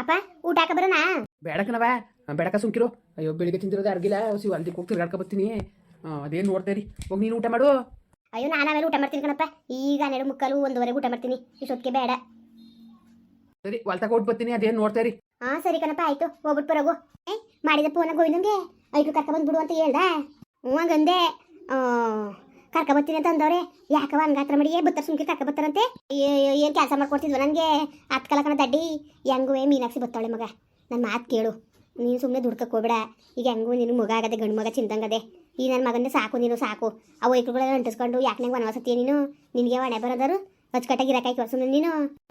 ಅಪ್ಪ ಊಟ ಹಾಕ ಬರೋಣ? ಬೇಡಕನವ ಬೇಡಕ ಸುಮ್ಕಿರು. ಅಯ್ಯೋ ಬೆಳಿಗ್ಗೆ ತಿಂದಿರೋದು ಅರ್ಗಿಲ್ಲ ಸಿ ಅಲ್ದಿಕ್ಕೆ ಹೋಗಿ ತಿರ್ಗಾಡ್ಕೊ ಬರ್ತೀನಿ. ಅದೇನು ನೋಡ್ತಾ ಇರಿ ಹೋಗಿ ನೀನು ಊಟ ಮಾಡು. ಅಯ್ಯೋ ನಾನು ಆಮೇಲೆ ಊಟ ಮಾಡ್ತೀನಿ ಕಣಪ್ಪ. ಈಗ ಹನ್ನೆರಡು ಮುಕ್ಕಾಲು ಒಂದೂವರೆಗೆ ಊಟ ಮಾಡ್ತೀನಿ. ಇಷ್ಟೊತ್ತಿಗೆ ಬೇಡ. ಸರಿ ಹೊಲ್ತಕ ಕೊಟ್ಟು ಬರ್ತೀನಿ. ಅದೇನು ನೋಡ್ತಾ ಇರಿ ಹಾ ಸರಿ ಕಣಪ್ಪ ಆಯ್ತು. ಹೋಗ್ಬಿಟ್ಟು ಬರೋಗು ಏ ಮಾಡಿದ ಫೋನ ಗೋವಿಂದಂಗೆ? ಐದು ಕರ್ಕ ಬಂದ್ಬಿಡು ಅಂತ ಹೇಳ್ದ? ಹ್ಞೂ ಹಂಗಂದೆ. ಕರ್ಕ ಬರ್ತೀನಿ ಅಂತ ಅಂದವ್ರೆ. ಯಾಕವ ಹಂಗಾತ್ರ ಮಡಿಗೆ ಬತ್ತಾರ ಸುಮ್ಕೆ ಕರ್ಕ ಬತ್ತಾರಂತೆ ಏನು ಕೆಲಸ ಮಾಡ್ಕೊಡ್ತಿದ್ವ ನನಗೆ? ಹತ್ತು ಕಲ ಕಣ ದಡ್ಡಿ. ಹೆಂಗುವೆ ಮೀನಾಕ್ಷಿ ಬತ್ತಾಳೆ ಮಗ. ನನ್ನ ಮಾತು ಕೇಳು. ನೀನು ಸುಮ್ಮನೆ ದುಡ್ಕಕ್ಕೆ ಹೋಗ್ಬೇಡ. ಈಗ ಹೆಂಗು ನೀನು ಮಗ ಆಗದೆ, ಗಂಡು ಮಗ ಚಿಂತಂಗದೆ. ಈ ನನ್ನ ಮಗನೇ ಸಾಕು, ನೀನು ಸಾಕು. ಆ ವೈಕುಗಳೆಲ್ಲ ಅಂಟಿಸ್ಕೊಂಡು ಯಾಕೆ ನಂಗೆ ವನವಸತಿ ನೀನು? ನಿನಗೆ ಒಣೆ ಬರೋದಾರು ಅಚ್ಚುಕಟ್ಟಾಗಿ ಇರಕಾಯ್ತು ಸುಮ್ಮನೆ ನೀನು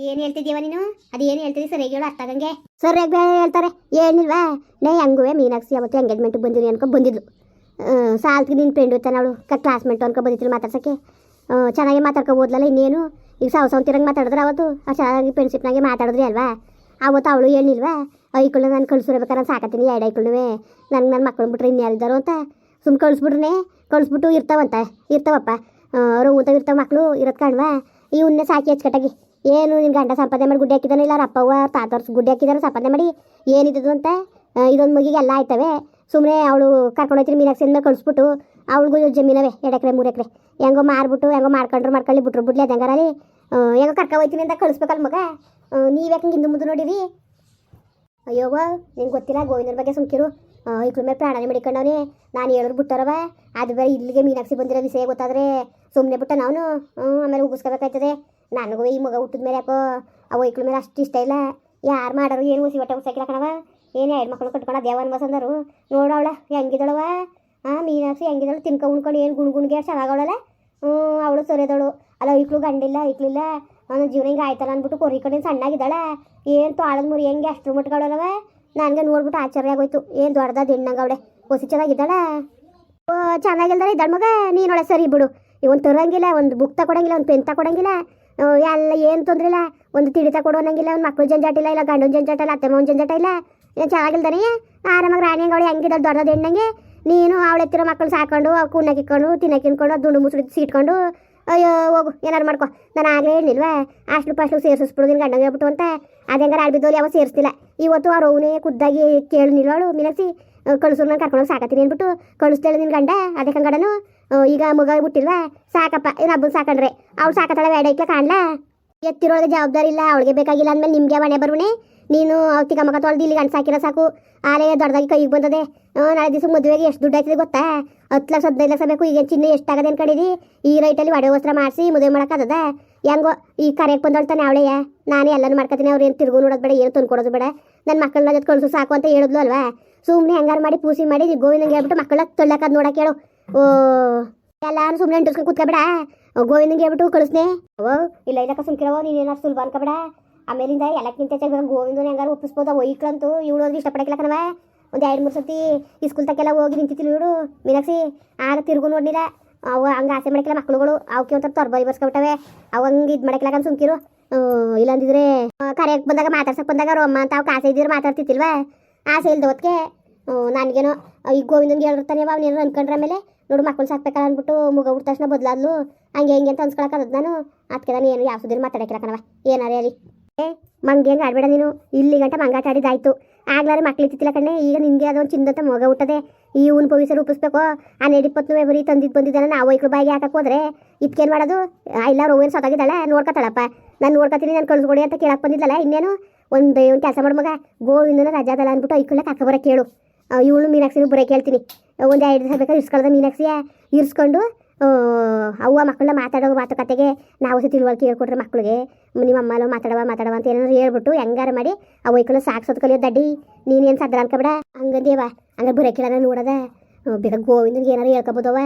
ಏನು ಹೇಳ್ತಿದ್ದೀವ ನೀನು? ಅದೇನು ಹೇಳ್ತೀನಿ ಸರಿಯಾಗಿ ಹೇಳು, ಅರ್ಥ ಆಗಂಗೆ. ಸರಿಯಾಗಿ ಹೇಳ್ತಾರೆ. ಏನಿಲ್ವಾ? ನೇ ಹೆಂಗುವೆ ಮೀನಾಕ್ಷಿ ಅವತ್ತು ಎಂಗೇಜ್ಮೆಂಟ್ಗೆ ಬಂದಿರಿ ಅನ್ಕೊ ಬಂದಿದ್ಲು. ಸಾಲ್ತಿಗೆ ನಿನ್ನ ಫ್ರೆಂಡ್ ಇರ್ತಾನೆ ಅವಳು. ಕ ಕ್ಲಾಸ್ಮೇಟ್ ಅನ್ಕೊ ಬಂದಿದ್ರು ಮಾತಾಡ್ಸೋಕ್ಕೆ. ಚೆನ್ನಾಗಿ ಮಾತಾಡ್ಕೊ ಇನ್ನೇನು? ಈಗ ಸಾವು ಸಾವು ತಿರಂಗೆ ಮಾತಾಡಿದ್ರೆ ಅವತ್ತು ಚೆನ್ನಾಗಿ ಫ್ರೆಂಡ್ಶಿಪ್ನಾಗೆ ಮಾತಾಡಿದ್ರಿ ಅಲ್ವಾ? ಅವತ್ತು ಅವಳು ಹೇಳಿಲ್ವಾ ಐಕೊಳ್ಳೆ ನಾನು ಕಳ್ಸಿರ್ಬೇಕಾರೆ ನಾನು ಸಾಕತ್ತೀನಿ, ಎರಡು ಐಕೊಳ್ಳುವೆ. ನಂಗೆ ನನ್ನ ಮಕ್ಕಳು ಬಿಟ್ರೆ ಇನ್ಯಾರಿದ್ದಾರೋ ಅಂತ. ಸುಮ್ಮನೆ ಕಳಿಸ್ಬಿಟ್ರೆ ಕಳಿಸ್ಬಿಟ್ಟು ಇರ್ತಾವಂತ. ಇರ್ತಾವಪ್ಪ. ಅವರು ಊಟ ಇರ್ತಾವ ಮಕ್ಕಳು ಇರೋದು ಕಾಣ್ವಾ? ಇವನ್ನೇ ಸಾಕಿ ಹಚ್ಕಟ್ಟಾಗಿ ಏನು ನಿನ್ನ ಗಂಡ ಸಂಪಾದನೆ ಮಾಡಿ ಗುಡ್ಡೆ ಹಾಕಿದಾನೆ ಇಲ್ಲ ಅವ್ರ ಅಪ್ಪವ್ವ ತಾತವ್ರ ಗುಡ್ಡೆ ಹಾಕಿದಾರೆ ಸಂಪಾದನೆ ಮಾಡಿ ಏನಿದ್ದು ಅಂತ? ಇದೊಂದು ಮಗಿಗೆ ಎಲ್ಲ ಆಯ್ತವೆ. ಸುಮ್ಮನೆ ಅವಳು ಕರ್ಕೊಂಡು ಹೋಗ್ತೀನಿ, ಮೀನಾಕ್ಷಿಯಿಂದ ಕಳಿಸ್ಬಿಟ್ಟು ಅವಳಿಗೂ ಜಮೀನವೆ, ಎರಡು ಎಕರೆ, ಮೂರು ಎಕರೆ. ಹೆಂಗೋ ಮಾರ್ಬಿಟ್ಟು, ಹೆಂಗೋ ಮಾಡ್ಕೊಂಡ್ರು ಮಾಡ್ಕೊಳ್ಳಿ ಬಿಟ್ರು, ಬಿಡ್ಲಿ ಅದು ರೀ ಹೆಂಗೋ ಕರ್ಕೊ ಹೋಗ್ತೀನಿ ಅಂತ ಕಳಿಸ್ಬೇಕಲ್ಲ ಮಗ. ನೀವು ಯಾಕೆ ಹಿಂದೆ ಮುಂದೆ ನೋಡಿರಿ? ಅಯ್ಯೋವ ನಿಂಗೆ ಗೊತ್ತಿಲ್ಲ, ಗೋವಿಂದನ ಬಗ್ಗೆ ಸುಮ್ಕಿರು. ಇಕ್ಳ ಮೇಲೆ ಪ್ರಾಣನೆ ಮಡಿಕೊಂಡವನೇ. ನಾನು ಹೇಳಿದ್ರು ಬಿಟ್ಟಾರವ ಅದು ಬೇರೆ ಇಲ್ಲಿಗೆ ಮೀನಾಕ್ಷಿ ಬಂದಿರೋ ವಿಷಯ ಗೊತ್ತಾದ್ರೆ ಸುಮ್ಮನೆ ಬಿಟ್ಟ ನಾನು ಆಮೇಲೆ ಉಗಿಸ್ಕೋಬೇಕಾಯ್ತದೆ. ನನಗೂ ಈ ಮಗ ಹುಟ್ಟಿದ ಮೇಲೆ ಯಾಕೋ ಅವ ಇಕ್ಳ ಮೇಲೆ ಅಷ್ಟು ಇಷ್ಟ ಇಲ್ಲ. ಯಾರು ಮಾಡೋರು, ಏನು ಉಸಿ ಹೊಟ್ಟೆ ಉಸಾಕಿಲ್ಲ ಕಣವ ಏನು ಹೆಣ್ಮಕ್ಳು ಕಟ್ಕೊಂಡು ದೇವನ್ ಬಸಂದರು ನೋಡವಳ ಹೆಂಗಿದಳವ ಹಾಂ ಮೀನಾಕ್ಷಿ ಹೆಂಗಿದಳು? ತಿನ್ಕೊ ಉಣ್ಕೊಂಡು ಏನು ಗುಣ್ ಗುಣ್ಗೆ ಚೆನ್ನಾಗವಳಲ್ಲ ಹ್ಞೂ, ಅವಳು ಸೊರೆದಳು. ಅಲ್ಲ, ಇಕ್ಳು ಗಂಡಿಲ್ಲ ಇಕ್ಲಿಲ್ಲ ಅವನ ಜೀವನ ಹಿಂಗೆ ಆಯ್ತಲ್ಲ ಅಂದ್ಬಿಟ್ಟು ಕೊರಿ ಕಡೆ ಸಣ್ಣಾಗಿದ್ದಾಳೆ. ಏನು ತಾಳದ ಮುರಿ ಹೆಂಗೆ ಅಷ್ಟು ಮುಟ್ಗಳವ ನನಗೆ ನೋಡ್ಬಿಟ್ಟು ಆಶ್ಚರ್ಯ ಆಗೋಯ್ತು. ಏನು ದೊಡ್ಡದ ಹೆಣ್ಣಂಗೆ ಅವಳೆ. ಹೊಸಿ ಚೆನ್ನಾಗಿದ್ದಾಳ? ಓ ಚೆನ್ನಾಗಿಲ್ದಾರೆ ಇದ್ದಾಳ ಮಗ ನೀನೊಳೆ ಸರಿ ಬಿಡು. ಇವನ್ ತರಂಗಿಲ್ಲ, ಒಂದು ಬುಕ್ ತಗೊಡಂಗಿಲ್ಲ ಒಂದು ಪೆನ್ ತಗೊಡಂಗಿಲ್ಲ ಎಲ್ಲ ಏನು ತೊಂದ್ರೆ ಒಂದು ತಿಳಿ ಕೊಡೋನಂಗಿಲ್ಲ ಒಂದು ಮಕ್ಕಳು ಜಂಜಾಟ ಇಲ್ಲ ಇಲ್ಲ, ಗಂಡನ ಜಂಜಾಟ ಇಲ್ಲ ಅತ್ತೆ ಮಾವನ ಜಂಜಾಟ ಇಲ್ಲ. ಏನು ರೀ ಆರಾಮಾಗಿ ರಾಣಿ ಹಂಗೆ ಅವಳು ದೊಡ್ಡ ದೊಡ್ಡದ ಹೆಣ್ಣಂಗೆ? ನೀನು ಅವಳೆತ್ತಿರೋ ಮಕ್ಕಳು ಸಾಕೊಂಡು ಅವು ಕುಣ್ಣಕ್ಕೆ ಇಕ್ಕೊಂಡು ತಿನ್ನಕ್ಕೆ ಇನ್ಕೊಂಡು ದುಂಡು ಮುಸುಡಿ ಸಿಟ್ಕೊಂಡು ಅಯ್ಯೋ, ಹೋಗು, ಏನಾರು ಮಾಡ್ಕೊ. ನಾನು ಆಗಲೇ ಹೇಳಿಲ್ವಾ ಅಷ್ಟು ಪಾಸ್ಲು ಸೇರಿಸ್ಬಿಡು ನಿನ್ನ ಗಂಡಂಗೆ ಹೇಳ್ಬಿಟ್ಟು ಅಂತ. ಅದು ಹೆಂಗಾರ ಆಡ್ಬಿದ್ದವ್ರು ಯಾವ ಸೇರಿಸ್ತಿಲ್ಲ. ಇವತ್ತು ಅವ್ರು ಅವನೇ ಖುದ್ದಾಗಿ ಕೇಳಿ ನಿಲ್ವಳು ಮೀನಾಕ್ಷಿ ಕಳಿಸೋರು ನಾನು ಕರ್ಕೊಂಡು ಸಾಕತ್ತೀನಿ ಅಂದ್ಬಿಟ್ಟು ಕಳಿಸ್ತೇಳೆ ನಿನ್ನ ಗಂಡ ಅದಕ್ಕೆ ಹಂಗಡನು ಈಗ ಮಗ ಬಿಟ್ಟಿಲ್ವಾ ಸಾಕಪ್ಪ ಇನ್ನು ಹಬ್ಬನ ಸಾಕಂಡ್ರೆ? ಅವ್ಳು ಸಾಕತ್ತಾಳೆ ಬೇಡ ಇಕ್ಲ ಕಾಣ್ಲಾ? ಎತ್ತಿರೊಳಗೆ ಜವಾಬ್ದಾರಿ ಇಲ್ಲ, ಅವಳಿಗೆ ಬೇಕಾಗಿಲ್ಲ ಅಂದ್ಮೇಲೆ ನಿಮಗೆ ಮನೆ ಬರುವಣೆ ನೀನು ಅವತ್ತಿಗೆ ಮಗ ತೊಳ್ದು ಇಲ್ಲಿ ಗಂಡ ಸಾಕು. ಆಲೇ ದೊಡ್ಡದಾಗಿ ಕೈಗೆ ಬಂದದೆ. ನಾಳೆ ದಿವಸ ಮದುವೆಗೆ ಎಷ್ಟು ದುಡ್ಡು ಆಯ್ತದೆ ಗೊತ್ತಾ? ಹತ್ತು ಲಕ್ಷ, ಹದಿನೈದು ಲಕ್ಷ ಬೇಕು ಈಗ ಚಿನ್ನ ಎಷ್ಟಾಗದೆ ಅನ್ಕೊಂಡಿರಿ ಈ ರೈಟಲ್ಲಿ ಒಡೆ ವಸ್ತ್ರ ಮಾಡಿಸಿ ಮದುವೆ ಮಾಡೋಕ್ಕಾಗದ ಹೆಂಗೋ, ಈ ಕರೆಯಕ್ಕೆ ಬಂದಳ್ತಾನೆ ಅವಳೆಯ ನಾನೇ ಎಲ್ಲನೂ ಮಾಡ್ಕೊತೀನಿ ಅವ್ರು ಏನು ತಿರುಗು ನೋಡೋದು ಬೇಡ, ಏನು ತಂದು ಕೊಡೋದು ಬೇಡ. ನನ್ನ ಮಕ್ಕಳನ್ನ ಜೊತೆ ಕಳಿಸು ಸಾಕು ಅಂತ ಹೇಳಿದ್ಲು ಅಲ್ವಾ? ಸುಮ್ಮನೆ ಹೆಂಗಾರು ಮಾಡಿ ಪೂಸಿ ಮಾಡಿ, ಗೋವಿಂದಂಗೆ ಹೇಳ್ಬಿಟ್ಟು ಮಕ್ಕಳ ತೊಳ್ಳಕ್ಕದು ನೋಡಕ್ಕೆ ಹೇಳು. ಓ ಎಲ್ಲಾರು ಸುಮ್ಮನೆ ಅಂಟಿಸ್ಕೊಂಡು ಕೂತ್ಕೊಬೇಡ ಗೋವಿಂದಂಗೆ ಹೇಳ್ಬಿಟ್ಟು ಕಳಿಸ್ನೆ ಓ, ಇಲ್ಲ ಇಲ್ಲಕ್ಕ ನೀನು ಏನಾರು ಸುಲಭ ಅನ್ಕೋಬೇಡ. ಆಮೇಲಿಂದ ಎಲ್ಲಕ್ಕಿಂತ ಚೆನ್ನಾಗಿ ಗೋವಿಂದನ ಹೆಂಗಾರು ಒಪ್ಪಿಸ್ಬೋದ? ಒಯ್ಕ್ಳಂತೂ ಇವಳು ಅಂದ್ರೆ ಇಷ್ಟಪಡಕ್ಕಿಲ್ಲ ಕಣವ ಒಂದು ಎರಡು, ಮೂರು ಸತಿ ಸ್ಕೂಲ್ ತಕ್ಕೆಲ್ಲ ಹೋಗಿ ನಿಂತಿತ್ತಿಲ್ಲ ಇವಳು. ಮೀನಾಕ್ಷಿ, ಆಗ ತಿರುಗು ನೋಡ್ಲಿಲ್ಲ. ಅವು ಹಂಗೆ ಆಸೆ ಮಾಡಕ್ಕಿಲ್ಲ ಮಕ್ಳುಗಳು. ಅವಕ್ಕೆ ಒಂಥರ ತೊರ್ಬರಿ ಬರ್ಸ್ಕೊಬಿಟ್ಟವೆ. ಅವು ಹಂಗೆ ಇದು ಮಾಡಕ್ಕಿಲ್ಲ ಅಂತ ಸುಮ್ಕಿರು. ಇಲ್ಲಂದಿದ್ರೆ ಕರೆಯಕ್ಕೆ ಬಂದಾಗ ಮಾತಾಡ್ಸಕ್ಕೆ ಬಂದಾಗ ರೊಮ್ಮ ಅಂತ ಅವ್ಕೆ ಆಸೆ ಇದ್ದಿದ್ರೆ ಮಾತಾಡ್ತಿತ್ತಿಲ್ವ ಆಸೆ ಇಲ್ದ ಹೊತ್ತಿಗೆ ನನಗೇನೋ ಈಗ ಗೋವಿಂದನ್ಗೆ ಹೇಳಿರ್ತಾನೆ ಅವ್ನೇನೋ ಅನ್ಕೊಂಡ್ರೆ ಆಮೇಲೆ ನೋಡು ಮಕ್ಕಳು ಸಾಕ್ಬೇಕಲ್ಲ ಅಂದ್ಬಿಟ್ಟು ಮುಗ ಹುಟ್ಟ ತಕ್ಷಣ ಬದಲಾದ್ಲು. ಹಂಗೆ ಹೆಂಗೆ ಅಂತ ಅನ್ಸ್ಕೊಳಕ್ಕದ ನಾನು. ಅದಕ್ಕೆ ನಾನು ಏನು ಯಾವ ಸುದ್ದಿನ ಮಾತಾಡಕ್ಕಿಲ್ಲ ಕಣವ ಏನಾರೇ ಅಲ್ಲಿ ಏ ಮಂಗೆ ಹೆಂಗೆ ಆಡ್ಬೇಡ ನೀನು. ಇಲ್ಲಿ ಗಂಟ ಮಂಗಾಟ ಆಡಿದಾಯ್ತು ಆಗ್ಲಾರೆ ಮಕ್ಳು ಇತ್ತಿಲ್ಲ ಕಣ್ಣೆ ಈಗ ನಿನಗೆ ಅದೊಂದು ಚಿಂದಂತ ಮೊಗ ಹುಟ್ಟದೆ. ಈ ಹೂನ್ ಭವಿಷ್ಯ ರೂಪಿಸ್ಬೇಕು ಆ ನೆಡಿಪತ್ನು ಬರೀ ತಂದಿದ್ದು ಬಂದಿದ್ದಾನೆ. ನಾವು ಐಕ್ಳು ಬಾಯಿಗೆ ಹಾಕಕ್ಕೆ ಹೋದ್ರೆ ಇದಕ್ಕೇನು ಮಾಡೋದು? ಇಲ್ಲ, ರೋವೇನು ಸೊತ್ತಾಗಿದ್ದಾಳೆ ನೋಡ್ಕೊತಾಳಪ್ಪ. ನಾನು ನೋಡ್ಕೊತೀನಿ, ನಾನು ಕಳ್ಸ್ಕೊಡಿ ಅಂತ ಕೇಳಕ್ಕೆ ಬಂದಿದ್ದಲ್ಲ ಇನ್ನೇನು? ಒಂದು ಒಂದು ಕೆಲಸ ಮಾಡು ಮಗ. ಗೋವಿಂದನ ರಜಾದಲ್ಲ ಅಂದ್ಬಿಟ್ಟು ಐಕ್ಳಕ್ಕೆ ಹಾಕಬರ ಕೇಳು. ಇವಳು ಮೀನಾಕ್ಷಿ ಬರೋಕೆ ಹೇಳ್ತೀನಿ. ಒಂದು ಐದು ದಿವಸ ಬೇಕಾದ್ರೆ ಇರ್ಸ್ಕೊಳ್ದ ಮೀನಾಕ್ಷಿಯ ಇರಿಸ್ಕೊಂಡು ಅವ್ವ ಮಕ್ಕಳನ್ನ ಮಾತಾಡೋ ಮಾತುಕತೆಗೆ ನಾವು ಸಹ ತಿಳುವಳಿಕೆ ಹೇಳ್ಕೊಟ್ರೆ ಮಕ್ಕಳಿಗೆ. ನಿಮ್ಮ ಅಮ್ಮನೂ ಮಾತಾಡವ ಮಾತಾಡವ ಅಂತ ಏನಾದ್ರು ಹೇಳ್ಬಿಟ್ಟು ಹೆಂಗಾರ ಮಾಡಿ ಆ ವೈಕಲ್ ಸಾಕ್ಸೋದು ಕಲಿಯೋದು. ದಡ್ಡಿ ನೀನೇನು ಸದ್ರ ಅನ್ಕೊಬೇಡ ಹಂಗಂದೇವ ಹಂಗ ಬರೋಕಿಲ್ಲ ನೋಡದ. ಬೇಕಾ ಗೋವಿಂದನಿಗೆ ಏನಾರು ಹೇಳ್ಕೊಬೋದವ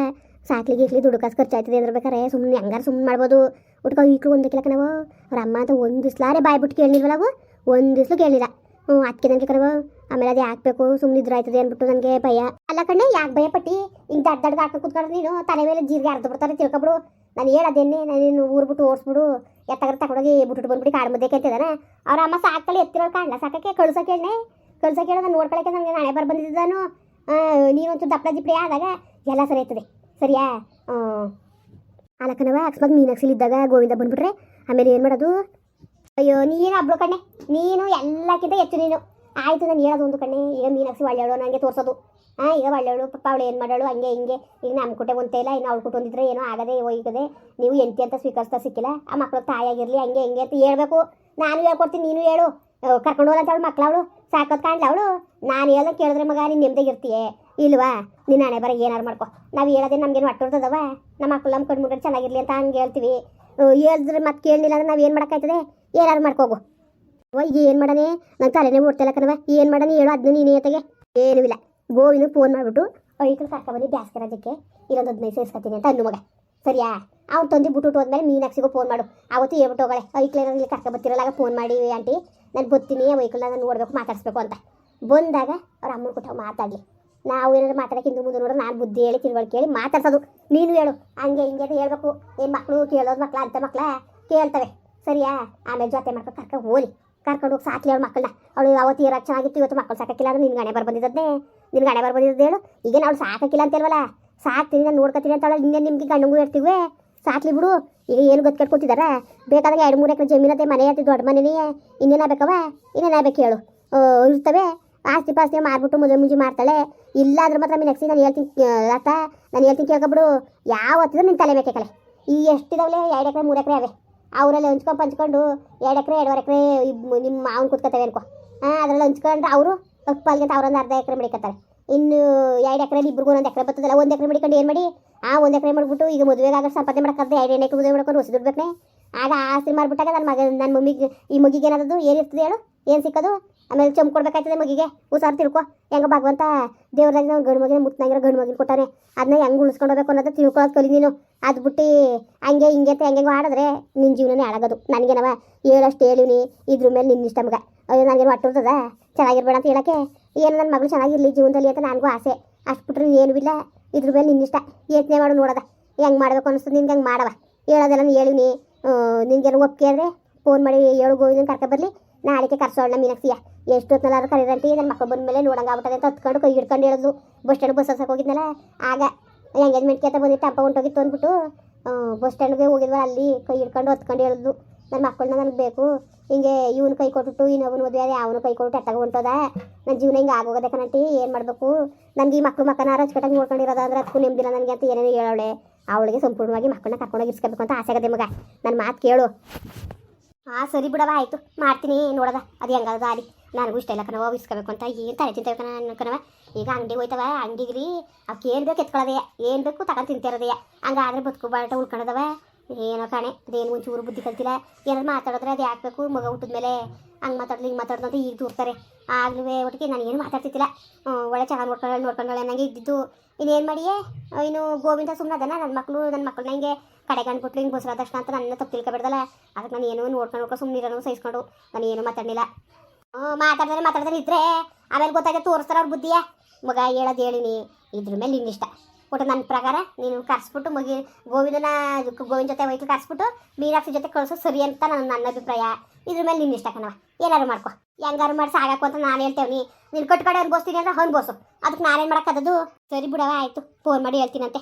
ಸಾಕ್ಲಿ ಇಕ್ಲಿ ದುಡ್ಡು ಕಾಸು ಖರ್ಚಾಯ್ತದೆ ಅಂದ್ರೆ ಬೇಕಾರೆ ಸುಮ್ಮನೆ ಹೆಂಗಾರು ಸುಮ್ಮನೆ ಮಾಡ್ಬೋದು. ಉಟ್ಕೋ ಈಕ್ಳು ಒಂದು ಕಿಲಕ ನಾವು. ಅವ್ರ ಅಮ್ಮ ಅಂತ ಒಂದು ದಿವ್ಸಲಾರೆ ಬಾಯ್ ಬಿಟ್ಟು ಕೇಳಿಲ್ವಲ್ಲ ಅವು? ಒಂದು ದಿವ್ಸಲು ಕೇಳಿಲ್ಲ ಹ್ಞೂ ಅದಕ್ಕೆ ನನಗೆ ಕರವ. ಆಮೇಲೆ ಅದು ಹಾಕ್ಬೇಕು ಸುಮ್ಮನೆ ಇದ್ರೆ ಆಯ್ತದೆ ಅಂದ್ಬಿಟ್ಟು ನನಗೆ ಭಯ. ಅಲ್ಲ ಕಣ್ಣೆ ಯಾಕೆ ಭಯ ಪಟ್ಟಿ? ಹಿಂಗೆ ದಡ್ಡ ದಡ್ಡ ಹಾಕಿ ನೀನು ತಲೆ ಮೇಲೆ ಜೀರಿಗೆ ಅರ್ಧ ಬಿಡ್ತಾರೆ, ತಿಳ್ಕೊಬಿಡು. ನಾನು ಹೇಳೋದೇನೆ ನಾನು ಊರ್ಬಿಟ್ಟು ಓಡಿಸ್ಬಿಡು. ಎತ್ತಾಗ್ರೆ ತಗೊಂಡೋಗಿ ಬಿಟ್ಬಿಟ್ಟು ಬಂದ್ಬಿಟ್ಟು ಕಾಡು ಮಧ್ಯೆ ಕೇಳ್ತಿದ್ದಾನೆ ಅವ್ರ ಅಮ್ಮ ಸಾಕಲ್ಲಿ ಎತ್ತಿರೋ ಕಾಣ್ಲ? ಸಾಕಕ್ಕೆ? ಕಳ್ಸೋಕೆ ಹೇಳಿ ಕಳ್ಸೋಕೆ ಹೇಳೋ ನಾನು ನೋಡ್ಕೊಳಕ್ಕೆ ನನಗೆ ನಾಳೆ ಬರ್ ಬಂದಿದ್ದಾನು ನೀನೊಂಚೂರು ದಪ್ಪಳ ಜಿಪ್ಪಡಿ ಆದಾಗ ಎಲ್ಲ ಸರಿ ಆಯ್ತದೆ. ಸರಿಯಾ? ಅಲಕ್ಕನವ ಅಕಸ್ಮಾತ್ ಮೀನಾಕ್ಷಿಲಿ ಇದ್ದಾಗ ಗೋವಿಂದ ಬಂದ್ಬಿಟ್ರೆ. ಆಮೇಲೆ ಏನು ಮಾಡೋದು? ಅಯ್ಯೋ, ನೀನು ಹಬ್ಳು ಕಣ್ಣೆ ನೀನು ಎಲ್ಲಕ್ಕಿಂತ ಹೆಚ್ಚು ನೀನು. ಆಯ್ತು ನಾನು ಹೇಳೋದು ಒಂದು ಕಣ್ಣೆ, ಈಗ ಮೀನಾಕ್ಷಿ ಒಳ್ಳೆಯವಳು ನನಗೆ ತೋರಿಸೋದು. ಹಾಂ ಈಗ ಒಳ್ಳೆಯವಳು ಪಪ್ಪ ಅವಳು ಏನು ಮಾಡೋಳು ಹಂಗೆ ಹಿಂಗೆ. ಈಗ ನಮ್ಮ ಕುಟೆ ಒಂತೆ ಇಲ್ಲ, ಇನ್ನು ಅವಳು ಕುಟೊಂದಿದ್ರೆ ಏನೋ ಆಗದೆ ಹೋಯ್ತದೆ. ನೀವು ಎಂತಿ ಅಂತ ಸ್ವೀಕರಿಸ್ತಾ ಸಿಕ್ಕಿಲ್ಲ, ಆ ಮಕ್ಕಳು ತಾಯಾಗಿರಲಿ ಹಂಗೆ ಹಿಂಗೆ ಅಂತ ಹೇಳ್ಬೇಕು. ನಾನು ಹೇಳ್ಕೊಡ್ತೀನಿ, ನೀನು ಹೇಳು. ಕರ್ಕೊಂಡು ಹೋಗಲ್ಲ ಅಂತ ಅವಳು ಮಕ್ಳು ಸಾಕೋದು ಕಾಣ್ಲ ಅವಳು? ನಾನು ಹೇಳ್ದೆ ಕೇಳಿದ್ರೆ ಮಗ, ನೀನು ನೆಮ್ಮದಿಗೆ ಇರ್ತೀಯೇ? ಇಲ್ವಾ? ನೀನು ಹಣೆ ಬರ ಏನಾರು ಮಾಡ್ಕೊ. ನಾವು ಹೇಳೋದೇ ನಮ್ಗೇನು ಹೊಟ್ಟೋರ್ತದವ ನಮ್ಮ ಮಕ್ಕಳು ನಮ್ಮ ಕಣ್ಣು ಚೆನ್ನಾಗಿರಲಿ ಅಂತ ಹಂಗೆ ಹೇಳ್ತೀವಿ. ಹೇಳಿದ್ರೆ ಮತ್ತೆ ಕೇಳಲಿಲ್ಲ ಅಂದ್ರೆ ನಾವು ಏನು ಮಾಡೋಕ್ಕಾಯ್ತದೆ ಏನಾರು ಮಾಡ್ಕೋಗು. ಓ ಏನು ಮಾಡನೆ ನಂಗೆ ತಲೆನೇ ಓಡ್ತಿಲ್ಲ ಕಣವ ಏನು ಮಾಡನೆ ಹೇಳು ಅದ್ನ ನೀನೇ ಜೊತೆಗೆ ಏನೂ ಇಲ್ಲ. ಗೋವಿನ ಫೋನ್ ಮಾಡಿಬಿಟ್ಟು ಸಾಕ ಬಂದು ಬ್ಯಾಸ್ಗೆ ರಜಕ್ಕೆ ಇರೋದು ಹದಿನೈದು ಸೇರಿಸ್ಕೊತೀನಿ ಅಂತ ಅನ್ನು ಮಗ. ಸರಿಯಾ? ಅವ್ನು ತಂದು ಬಿಟ್ಟು ಹೋದ್ಮೇಲೆ ಮೀನಾಕ್ಸಿಗೂ ಫೋನ್ ಮಾಡು. ಅವತ್ತು ಹೇಳ್ಬಿಟ್ಟು ಹೋಗಳೆ ಐಕ್ಳೇನ ಇಲ್ಲಿ ಕರ್ಕೊಬತ್ತಿರಲ್ಲ ಆಗ ಫೋನ್ ಮಾಡಿ ಆಂಟಿ ನಾನು ಬರ್ತೀನಿ ವೈಕಲ್ ನಾನು ನೋಡಬೇಕು, ಮಾತಾಡಿಸ್ಬೇಕು ಅಂತ. ಬಂದಾಗ ಅವ್ರ ಅಮ್ಮನ ಕೊಟ್ಟು ಮಾತಾಡಲಿ. ನಾವು ಏನಾದ್ರು ಮಾತಾಡೋಕೆ ಹಿಂದೆ ಮುಂದೆ ನೋಡ್ರೆ ನಾನು ಬುದ್ಧಿ ಹೇಳಿ ತಿಳುವಳಿಕೆ ಹೇಳಿ ಮಾತಾಡ್ಸೋದು. ನೀನು ಹೇಳು. ಹಂಗೆ ಹಿಂಗೆ ಅಂತ ಹೇಳ್ಬೇಕು. ಏನು ಮಕ್ಕಳು ಕೇಳೋದು ಮಕ್ಕಳ ಅಂತ ಮಕ್ಕಳ ಕೇಳ್ತವೆ. ಸರಿಯಾ? ಆಮೇಲೆ ಜೊತೆ ಮಾಡ್ಕೊಂಡು ಕರ್ಕೊಂಡು ಹೋಲಿ. ಕರ್ಕೊಂಡು ಹೋಗಿ ಸಾಕಲಿ ಅವಳು ಮಕ್ಕಳನ್ನ ಅವಳು ಅವತ್ತು ಇರೋಕೆ ಚೆನ್ನಾಗಿತ್ತು, ಇವತ್ತು ಮಕ್ಕಳು ಸಾಕಿಲ್ಲ ಅಂದ್ರೆ ನಿನ್ನ ಗಣೆ ಬರ್ ಬಂದಿದ್ದೆ ನಿನ್ ಗಣೆ ಬರ್ ಬಂದಿದ್ದು ಹೇಳು. ಈಗೇನು ಅವಳು ಸಾಕಿಲ್ಲ ಅಂತೇಳ್ವಲ್ಲ? ಸಾಕ್ತೀನಿ, ನಾನು ನೋಡ್ಕೊತೀನಿ ಅಂತ ಅವಳು ಇನ್ನೇ ನಿಮಗೆ ಗಂಡಂಗೂ ಇರ್ತೀವಿ ಸಾಕ್ಲಿ ಬಿಡು. ಈಗ ಏನು ಗೊತ್ತು ಕಟ್ಕೊತಿದ್ದಾರೆ ಬೇಕಾದಾಗ ಎರಡು, ಮೂರು ಎಕರೆ ಜಮೀನತೆ ಮನೆ ಐತಿ, ದೊಡ್ಡ ಮನೆನೇ ಇನ್ನೇನ ಬೇಕವ ಇನ್ನೇನ ಬೇಕು ಹೇಳು. ಇರ್ತವೆ. ಆಸ್ತಿ ಪಾಸ್ತಿ ಮಾರ್ಬಿಟ್ಟು ಮುಜೆ ಮುಂಜಿ ಮಾಡ್ತಾಳೆ. ಇಲ್ಲ ಅದ್ರ ಮಾತ್ರ ನೆಕ್ಸ್ಟ್ ನಾನು ಹೇಳ್ತೀನಿ ಆತ ನಾನು ಹೇಳ್ತೀನಿ ಕೇಳ್ಕೊಬಿಡು ಯಾವ ಹೊತ್ತಿದ್ರು ನಿನ್ನ ತಲೆ ಬೇಕೇ ಕಲೆ. ಈ ಎಷ್ಟಿದಾವಲೆ ಎರಡು ಎಕರೆ, ಮೂರು ಎಕರೆ ಅವೆ. ಅವರಲ್ಲಿ ಹಂಚ್ಕೊಂಡು ಪಂಚ್ಕೊಂಡು ಎರಡು ಎಕರೆ, ಎರಡುವರೆ ಎಕರೆ ನಿಮ್ಮ ಮಾವನ್ ಕೂತ್ಕೊತವೆ ಅನ್ಕೋ. ಹಾಂ, ಅದರಲ್ಲಿ ಹಂಚ್ಕೊಂಡ್ರೆ ಅವರು ಪಾಲ್ಗೆ ಅಂತ ಅವ್ರೊಂದು ಅರ್ಧ ಎಕರೆ ಮಡಿಕತ್ತಾರೆ. ಇನ್ನು ಎರಡು ಎಕರೆಲಿ ಇಬ್ಬರಿಗೂ ಒಂದು ಎಕರೆ ಬರ್ತದಲ್ಲ, ಒಂದು ಎಕರೆ ಮಡಿಕೊಂಡು ಏನು ಮಾಡಿ, ಆ ಒಂದು ಎಕರೆ ಮಾಡಿಬಿಟ್ಟು ಈಗ ಮದುವೆಗೆ ಆಗ ಸಂಪಾದನೆ ಮಾಡ್ಕೊಂಡು ಎರಡು ಎಣ್ಣೆ ಮದುವೆ ಮಾಡ್ಕೊಂಡು ಹೊಸ ದುಡ್ಡು ಆ ಆಗ ಆಸ್ತಿ ಮಾಡಿಬಿಟ್ಟಾಗ ನನ್ನ ಮಗ ನನ್ನ ಮಮ್ಮಿಗೆ, ಈ ಮಗಿಗೆ ಏನಾದದು ಏನಿರ್ತದೆ ಹೇಳು? ಏನು ಸಿಕ್ಕೋದು? ಆಮೇಲೆ ಚಮ್ ಕೊಡ್ಬೇಕಾಯ್ತದೆ ಮಗಿಗೆ. ಹುಷಾರು ತಿಳ್ಕೊ. ಹೆಂಗ ಭಗವಂತ ದೇವ್ರಾಗ ನಾವು ಗಂಡು ಮಗಿನ ಮುತ್ತನಾಗಿರೋ ಗಂಡು ಮಗಿನ ಕೊಟ್ಟಾನೆ. ಅದನ್ನ ಹೆಂಗೆ ಉಳಿಸ್ಕೊಂಡು ಹೋಗ್ಬೇಕು ಅನ್ನೋದು ತಿಳ್ಕೊಳ್ಳೋದು ಕಲಿ ನೀನು. ಅದು ಬಿಟ್ಟು ಹಂಗೆ ಹಿಂಗೆ ಅಂತ ಹೆಂಗೆ ಆಡಿದ್ರೆ ನಿನ್ನ ಜೀವನನೇ ಹಾಳಾಗೋದು. ನನಗೇನವ ಹೇಳಷ್ಟು ಹೇಳಿವ್ನಿ, ಇದ್ರ ಮೇಲೆ ನಿನ್ನ ಇಷ್ಟ ಮಗ. ಅಯ್ಯೋ, ನನಗೇನು ಹೊಟ್ಟಿರ್ತದ ಚೆನ್ನಾಗಿರ್ಬೇಡ ಅಂತ ಹೇಳಕ್ಕೆ ಏನು ನನ್ನ ಮಗಳು ಚೆನ್ನಾಗಿರಲಿ ಜೀವನದಲ್ಲಿ ಅಂತ ನನಗೂ ಆಸೆ. ಅಷ್ಟು ಬಿಟ್ರೆ ಏನೂ ಇಲ್ಲ. ಇದ್ರ ಮೇಲೆ ನಿನ್ನ ಇಷ್ಟ. ಯೋಚನೆ ಮಾಡು ನೋಡೋದ. ಹೆಂಗೆ ಮಾಡಬೇಕು ಅನಿಸ್ತದೆ ನಿನ್ಗೆ ಹಂಗೆ ಮಾಡವ. ಹೇಳೋದೆಲ್ಲ ಹೇಳಿವ್ನಿ. ನಿನ್ಗೇನು ಒಪ್ಪಿಗೆ ಆದರೆ ಫೋನ್ ಮಾಡಿ ಹೇಳು ಗೋವಿಂದ ಕರ್ಕೊಬರ್ಲಿ ನಾಳೆಗೆ ಕರ್ಸೋಣ ಎಷ್ಟು ಹೊತ್ನಲ್ಲಾರು ಕರೀರಂಟಿ? ನನ್ನ ಮಕ್ಕಳು ಬಂದ ಮೇಲೆ ನೋಡಂಗೆ ಆಗ್ಬಿಟ್ಟದೆ ಅಂತ ಹತ್ಕೊಂಡು ಕೈ ಹಿಡ್ಕೊಂಡು ಹೇಳೋದು ಬಸ್ ಸ್ಟ್ಯಾಂಡ್ ಬಸ್ ಹಸಕ್ಕೆ ಹೋಗಿದ್ನಲ್ಲ? ಆಗ ಎಂಗೇಜ್ಮೆಂಟ್ಗೆ ಅಂತ ಬಂದಿತ್ತು ಟಂಪ ಹೊಂಟೋಗಿತ್ತು ಅಂದ್ಬಿಟ್ಟು ಬಸ್ ಸ್ಟ್ಯಾಂಡ್ಗೆ ಹೋಗಿದ್ವಲ್ಲ ಅಲ್ಲಿ ಕೈ ಹಿಡ್ಕೊಂಡು ಹೊತ್ಕೊಂಡು ಹೇಳೋದು ನನ್ನ ಮಕ್ಕಳನ್ನ ನನಗೆ ಬೇಕು. ಹಿಂಗೆ ಇವನು ಕೈ ಕೊಟ್ಬಿಟ್ಟು ಇನ್ನೊಬ್ಬನ ಮದುವೆ ಅದೇ ಅವನು ಕೈ ಕೊಟ್ಟು ಎತ್ತಾಗ ಹೊಂಟೋದ. ನನ್ನ ಜೀವನ ಹಿಂಗೆ ಆಗೋಗದೆ ಕಣಂಟಿ, ಏನು ಮಾಡಬೇಕು? ನನಗೆ ಈ ಮಕ್ಕಳು ಮಕ್ಕನ ಅಚ್ಚುಕಟ್ಟಾಗಿ ನೋಡ್ಕೊಂಡಿರೋದು ಅಂದ್ರೆ ಅದಕ್ಕೂ ನೆಮ್ಮದಿಲ್ಲ ನನಗೆ ಅಂತ ಏನೇನು ಹೇಳೋಳೆ ಅವಳಿಗೆ ಸಂಪೂರ್ಣವಾಗಿ ಮಕ್ಕಳನ್ನ ಕರ್ಕೊಂಡೋಗಿ ಇರಿಸ್ಕೋಬೇಕು ಅಂತ ಆಸೆ ಆಗದೆ ಮಗ. ನನ್ನ ಮಾತು ಕೇಳು. ಹಾಂ ಸರಿ ಬಿಡವ ಆಯಿತು. ಮಾಡ್ತೀನಿ ನೋಡದ ಅದು ಹೆಂಗದ ಅಲ್ಲಿ. ನನಗೂ ಇಷ್ಟ ಇಲ್ಲ ಕಣವ ಇಸ್ಕೋಬೇಕು ಅಂತ. ಏನು ತಲೆ ತಿಂತೇವೆ ಕಣ ಅನ್ಕಣವ ಈಗ ಅಂಗಡಿಗೆ ಹೋಯ್ತವ ರೀ ಅವಕ್ಕೆ ಏನು ಬೇಕು ಎತ್ಕೊಳ್ಳೋದೆಯ ಏನು ಬೇಕು ತಗೊಂಡು ತಿಂತಿರೋದೆಯ ಹಂಗಾದ್ರೆ ಬದುಕು ಬಾಟ ಉಳ್ಕೊಳ್ಳೋದವ ಏನೋ ಕಾಣೆ, ಅದೇನು ಒಂಚೂರು ಬುದ್ಧಿ ಕಲ್ತಿಲ್ಲ. ಏನಾದ್ರು ಮಾತಾಡಿದ್ರೆ ಅದು ಹಾಕ್ಬೇಕು ಮಗ ಹುಟ್ಟಿದ್ಮೇಲೆ ಹಂಗೆ ಮಾತಾಡ್ಲಿ, ಹಿಂಗೆ ಮಾತಾಡ್ದಂತ ಈಗ ದೂರ್ತಾರೆ. ಆಗ್ಲೂ ಒಟ್ಟಿಗೆ ನಾನು ಏನು ಮಾತಾಡ್ತಿದ್ದಿಲ್ಲ. ಒಳ್ಳೆ ಚೆನ್ನಾಗಿ ನೋಡ್ಕೊಳ್ಳೋಣ ನೋಡ್ಕೊಂಡಳೆ ನನಗೆ ಇದ್ದಿದ್ದು. ಇನ್ನೇನು ಮಾಡಿಯೇ? ಇನ್ನು ಗೋವಿಂದ ಸುಮ್ಮನೆ ಅದನ್ನ ನನ್ನ ಮಕ್ಕಳು ನನ್ನ ಮಕ್ಕಳು ಹಿಂಗೆ ಕಡೆ ಕಂಡ್ಬಿಟ್ಲು ಹಿಂಗೆ ಬಸರಾದ ತಕ್ಷಣ ಅಂತ ನನ್ನ ತಪ್ಪು ತಿಳ್ಕೊಬಿಡ್ದಲ್ಲ. ಅದಕ್ಕೆ ನಾನು ಏನೋ ನೋಡ್ಕೊಂಡು ನೋಡ್ಕೊಂಡು ಸುಮ್ಮನೆ ಇರೋನು ಸಹಿಸ್ಕೊಂಡು. ನಾನು ಏನು ಮಾತಾಡಲಿಲ್ಲ. ಹ್ಞೂ ಮಾತಾಡ್ತಾರೆ ಮಾತಾಡ್ತಾರೆ ಇದ್ರೆ ಆಮೇಲೆ ಗೊತ್ತಾಗೆ ತೋರಿಸ್ತಾರೆ ಅವ್ರ ಬುದ್ಧಿಯ. ಮಗ ಹೇಳೋದು ಹೇಳಿನಿ ಇದ್ರ ಮೇಲೆ ನಿನ್ನ ಇಷ್ಟ. ಒಟ್ಟು ನನ್ನ ಪ್ರಕಾರ ನೀನು ಕರ್ಸ್ಬಿಟ್ಟು ಮಗಿ ಗೋವಿಂದನ ಗೋವಿಂದ ಜೊತೆ ವೈಕಲ್ ಕರ್ಸ್ಬಿಟ್ಟು ಮೀನಾಕ್ಷಿ ಜೊತೆ ಕಳ್ಸೋ ಸರಿ ಅಂತ ನನ್ನ ನನ್ನ ಅಭಿಪ್ರಾಯ. ಇದ್ರ ಮೇಲೆ ನಿನ್ನ ಇಷ್ಟ ಕಣವ ಏನಾರು ಮಾಡ್ಕೊ. ಹೆಂಗಾರು ಮಾಡಿ ಸಾಗಾಕು ಅಂತ ನಾನು ಹೇಳ್ತೇವೆ ನೀನು ಕಟ್ಕಡೆ ಅನ್ಬೋಸ್ತೀನಿ ಅಂದ್ರೆ ಅನ್ಬೋಸು ಅದಕ್ಕೆ ನಾನೇನು ಮಾಡೋಕ್ಕದ್ದು ಸರಿ ಬಿಡವ ಆಯಿತು. ಫೋನ್ ಮಾಡಿ ಹೇಳ್ತೀನಂತೆ.